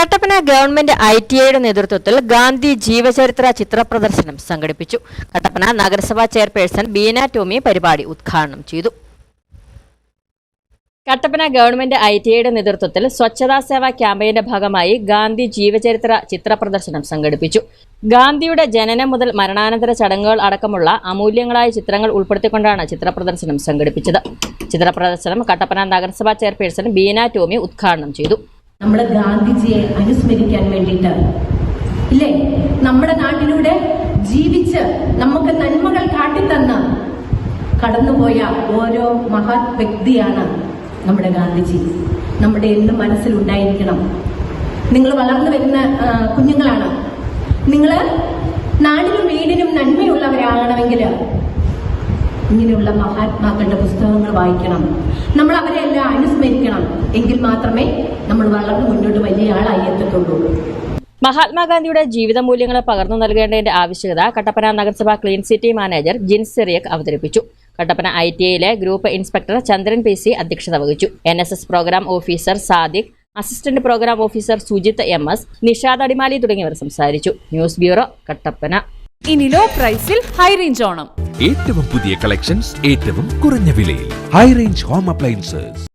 Kattappana government I T ഐയുടെ നേതൃത്വത്തിൽ ഗാന്ധി ജീവചരിത്ര ചിത്ര പ്രദർശനം സംഘടിപ്പിച്ചു. കട്ടപ്പന നഗരസഭാ ചെയർപേഴ്സൺ ബീന ടോമി പരിപാടി ഉദ്ഘാടനം ചെയ്തു. കട്ടപ്പന ഗവൺമെന്റ് ഐ ടി ഐയുടെ നേതൃത്വത്തിൽ സ്വച്ഛതാ സേവാ ക്യാമ്പയിന്റെ ഭാഗമായി ഗാന്ധി ജീവചരിത്ര ചിത്ര പ്രദർശനം സംഘടിപ്പിച്ചു. ഗാന്ധിയുടെ ജനനം മുതൽ മരണാനന്തര ചടങ്ങുകൾ അടക്കമുള്ള അമൂല്യങ്ങളായ ചിത്രങ്ങൾ ഉൾപ്പെടുത്തിക്കൊണ്ടാണ് ചിത്ര പ്രദർശനം സംഘടിപ്പിച്ചത്. ചിത്ര പ്രദർശനം കട്ടപ്പന നഗരസഭാ ചെയർപേഴ്സൺ ബീന ടോമി ഉദ്ഘാടനം ചെയ്തു. നമ്മുടെ ഗാന്ധിജിയെ അനുസ്മരിക്കാൻ വേണ്ടിയിട്ട്. ഇല്ലേ? നമ്മുടെ നാട്ടിലൂടെ ജീവിച്ച് നമുക്ക് നന്മകൾ കാട്ടിത്തന്ന് കടന്നുപോയ ഓരോ മഹത് വ്യക്തിയാണ് നമ്മുടെ ഗാന്ധിജി. നമ്മുടെ എന്നും മനസ്സിലുണ്ടായിരിക്കണം? നിങ്ങൾ വളർന്നു വരുന്ന കുഞ്ഞുങ്ങളാണ്. നിങ്ങൾ നാടിനും വീടിനും നന്മയുള്ളവരാകണമെങ്കിൽ ഇങ്ങനെയുള്ള മഹാത്മാക്കളുടെ പുസ്തകങ്ങൾ വായിക്കണം. നമ്മൾ അവരെല്ലാം അനുസ്മരിക്കണം. എങ്കിൽ മാത്രമേ നമ്മൾ വളർന്ന് മുന്നോട്ട് വലിയ ആളായി എത്തത്തുള്ളൂ. മഹാത്മാഗാന്ധിയുടെ ജീവിത മൂല്യങ്ങൾ പകർന്നു നൽകേണ്ടതിന്റെ ആവശ്യകത കട്ടപ്പന നഗരസഭ clean city manager Jin Cyriac അവതരിപ്പിച്ചു. Kattappana I T ഐയിലെ group inspector Chandran P C അധ്യക്ഷത വഹിച്ചു. N S S programme officer Sadiq assistant programme officer Sujith M S Nishad Adimali തുടങ്ങിയവർ സംസാരിച്ചു. News bureau Kattappana. ഇനി ലോ പ്രൈസിൽ ഹൈ റേഞ്ച് ഓണം. ഏറ്റവും പുതിയ collections ഏറ്റവും കുറഞ്ഞ വിലയിൽ. High range home appliances.